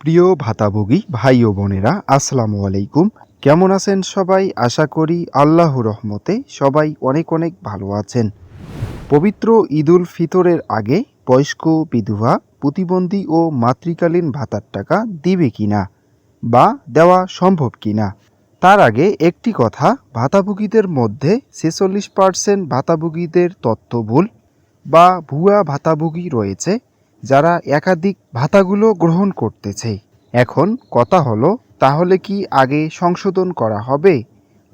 প্রিয় ভাতাভোগী ভাই ও বোনেরা, আসসালামু আলাইকুম। কেমন আছেন সবাই? আশা করি আল্লাহ রহমতে সবাই অনেক অনেক ভালো আছেন। পবিত্র ঈদুল ফিতরের আগে বয়স্ক বিধবা, প্রতিবন্ধী ও মাতৃকালীন ভাতার টাকা দিবে কিনা বা দেওয়া সম্ভব কিনা? তার আগে একটি কথা, ভাতাভোগীদের মধ্যে ছেচল্লিশ পার্সেন্ট ভাতাভোগীদের তথ্য ভুল বা ভুয়া ভাতাভোগী রয়েছে। যারা একাধিক ভাতাগুলো গ্রহণ করতেছে। এখন কথা হলো, তাহলে কি আগে সংশোধন করা হবে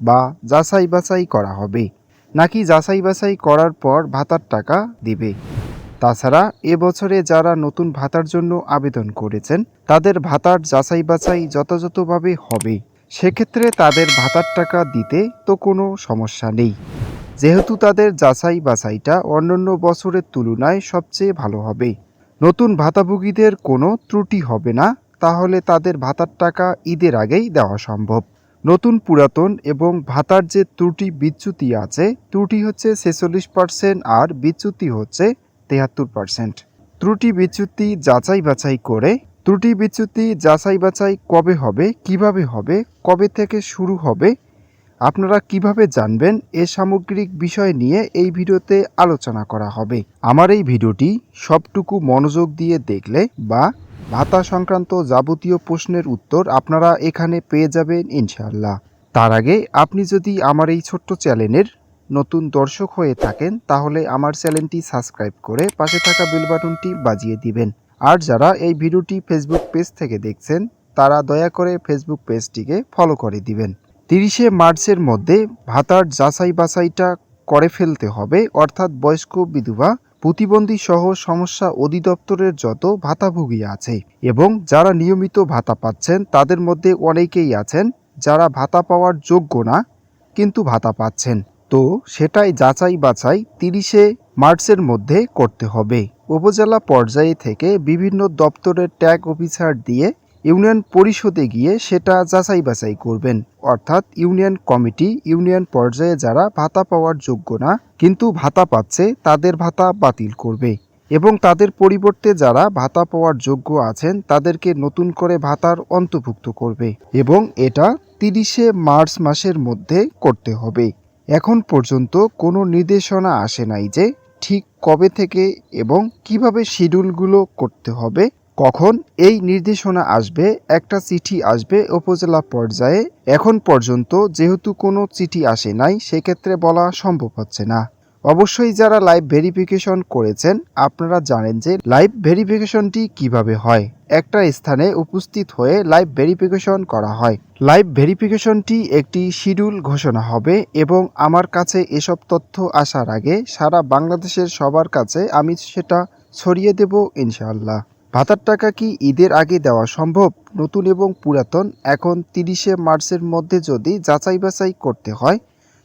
বা যাচাই বাছাই করা হবে? নাকি যাচাই বাছাই করার পর ভাতার টাকা দিবে? তাছাড়া এবছরে যারা নতুন ভাতার জন্য আবেদন করেছেন, তাদের ভাতার যাচাই বাছাই যথাযথভাবে হবে। সেক্ষেত্রে তাদের ভাতার টাকা দিতে তো কোনো সমস্যা নেই। যেহেতু তাদের যাচাই বাছাইটা অন্যান্য বছরের তুলনায় সবচেয়ে ভালো হবে। নতুন ভাতাভোগীদের কোনো ত্রুটি হবে না, তাহলে তাদের ভাতার টাকা ঈদের আগেই দেওয়া সম্ভব। নতুন পুরাতন এবং ভাতার যে ত্রুটি বিচ্যুতি আছে, ত্রুটি হচ্ছে ছেচল্লিশ পার্সেন্ট আর বিচ্যুতি হচ্ছে তেহাত্তর পার্সেন্ট। ত্রুটি বিচ্যুতি যাচাই বাছাই করে, ত্রুটি বিচ্যুতি যাচাই বাছাই কবে হবে, কীভাবে হবে, কবে থেকে শুরু হবে আপনারা কীভাবে জানবেন এ সামগ্রিক বিষয় নিয়ে এই ভিডিওতে আলোচনা করা হবে? আমার এই ভিডিওটি সবটুকু মনোযোগ দিয়ে দেখলে বা ভাতা সংক্রান্ত যাবতীয় প্রশ্নের উত্তর আপনারা এখানে পেয়ে যাবেন ইনশাআল্লাহ। তার আগে আপনি যদি আমার এই ছোট্ট চ্যানেলের নতুন দর্শক হয়ে থাকেন, তাহলে আমার চ্যানেলটি সাবস্ক্রাইব করে পাশে থাকা বেল বাটনটি বাজিয়ে দিবেন। আর যারা এই ভিডিওটি ফেসবুক পেজ থেকে দেখছেন, তারা দয়া করে ফেসবুক পেজটিকে ফলো করে দিবেন। তিরিশে মার্চের মধ্যে ভাতার যাচাই বাছাইটা করে ফেলতে হবে, অর্থাৎ বয়স্ক বিধবা প্রতিবন্ধী সহ সমস্যা অধিদপ্তরের যত ভাতাভোগী আছে এবং যারা নিয়মিত ভাতা পাচ্ছেন, তাদের মধ্যে অনেকেই আছেন যারা ভাতা পাওয়ার যোগ্য না, কিন্তু ভাতা পাচ্ছেন। তো সেটাই যাচাই বাছাই তিরিশে মার্চের মধ্যে করতে হবে। উপজেলা পর্যায়ে থেকে বিভিন্ন দপ্তরের ট্যাগ অফিসার দিয়ে ইউনিয়ন পরিষদে গিয়ে সেটা যাচাই বাছাই করবেন। অর্থাৎ ইউনিয়ন কমিটি, ইউনিয়ন পর্যায়ে যারা ভাতা পাওয়ার যোগ্য না, কিন্তু ভাতা পাচ্ছে, তাদের ভাতা বাতিল করবে। এবং তাদের পরিবর্তে যারা ভাতা পাওয়ার যোগ্য আছেন, তাদেরকে নতুন করে ভাতার অন্তর্ভুক্ত করবে। এবং এটা তিরিশে মার্চ মাসের মধ্যে করতে হবে। এখন পর্যন্ত কোনো নির্দেশনা আসে নাই যে ঠিক কবে থেকে এবং কীভাবে শিডিউলগুলো করতে হবে। কখন এই নির্দেশনা আসবে, একটা চিঠি আসবে উপজেলা পর্যায়ে। এখন পর্যন্ত যেহেতু কোনো চিঠি আসে নাই, সেক্ষেত্রে বলা সম্ভব হচ্ছে না। অবশ্যই যারা লাইভ ভেরিফিকেশন করেছেন, আপনারা জানেন যে লাইভ ভেরিফিকেশনটি কীভাবে হয়। একটা স্থানে উপস্থিত হয়ে লাইভ ভেরিফিকেশন করা হয়। লাইভ ভেরিফিকেশনটি একটি শিডিউল ঘোষণা হবে এবং আমার কাছে এসব তথ্য আসার আগে সারা বাংলাদেশের সবার কাছে আমি সেটা ছড়িয়ে দেব ইনশাআল্লাহ। ভাতার টাকা কি ঈদের আগে দেওয়া সম্ভব? নতুন এবং পুরাতন, এখন তিরিশে মার্চের মধ্যে যদি যাচাই বাছাই করতে হয়,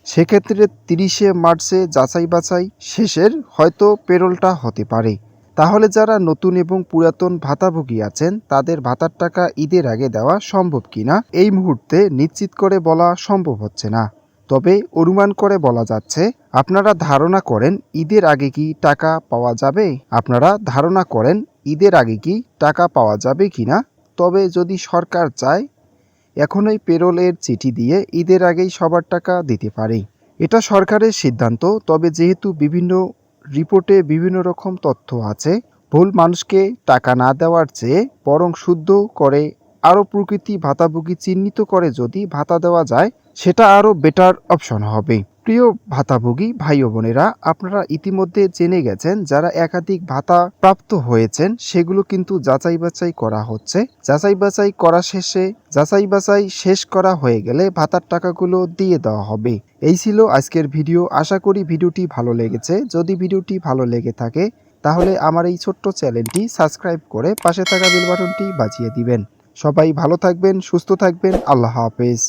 সেক্ষেত্রে তিরিশে মার্চে যাচাই বাছাই শেষের হয়তো পেরোলটা হতে পারে। তাহলে যারা নতুন এবং পুরাতন ভাতাভোগী আছেন, তাদের ভাতার টাকা ঈদের আগে দেওয়া সম্ভব কিনা, এই মুহূর্তে নিশ্চিত করে বলা সম্ভব হচ্ছে না। তবে অনুমান করে বলা যাচ্ছে, আপনারা ধারণা করেন ঈদের আগে কি টাকা পাওয়া যাবে? আপনারা ধারণা করেন ঈদের আগে কি টাকা পাওয়া যাবে কি না তবে যদি সরকার চায়, এখনই পেরোলের চিঠি দিয়ে ঈদের আগেই সবার টাকা দিতে পারে। এটা সরকারের সিদ্ধান্ত, তবে যেহেতু বিভিন্ন রিপোর্টে বিভিন্ন রকম তথ্য আছে, ভুল মানুষকে টাকা না দেওয়ার চেয়ে বরং শুদ্ধ করে আরও প্রকৃতি ভাতাভুগি চিহ্নিত করে যদি ভাতা দেওয়া যায় সেটা আরও বেটার অপশন হবে। প্রিয় ভাতাভোগী ভাই ও বোনেরা আপনারা ইতিমধ্যে জেনে গেছেন যারা একাধিক ভাতা প্রাপ্ত হয়েছেন, সেগুলো কিন্তু যাচাই বাছাই করা হচ্ছে। যাচাই বাছাই করা শেষে, যাচাই বাছাই শেষ করা হয়ে গেলে ভাতার টাকাগুলো দিয়ে দেওয়া হবে। এই ছিল আজকের ভিডিও। আশা করি ভিডিওটি ভালো লেগেছে। যদি ভিডিওটি ভালো লেগে থাকে, তাহলে আমার এই ছোট্ট চ্যানেলটি সাবস্ক্রাইব করে পাশে থাকা বেল বাটনটি বাজিয়ে দিবেন। সবাই ভালো থাকবেন, সুস্থ থাকবেন। আল্লাহ হাফেজ।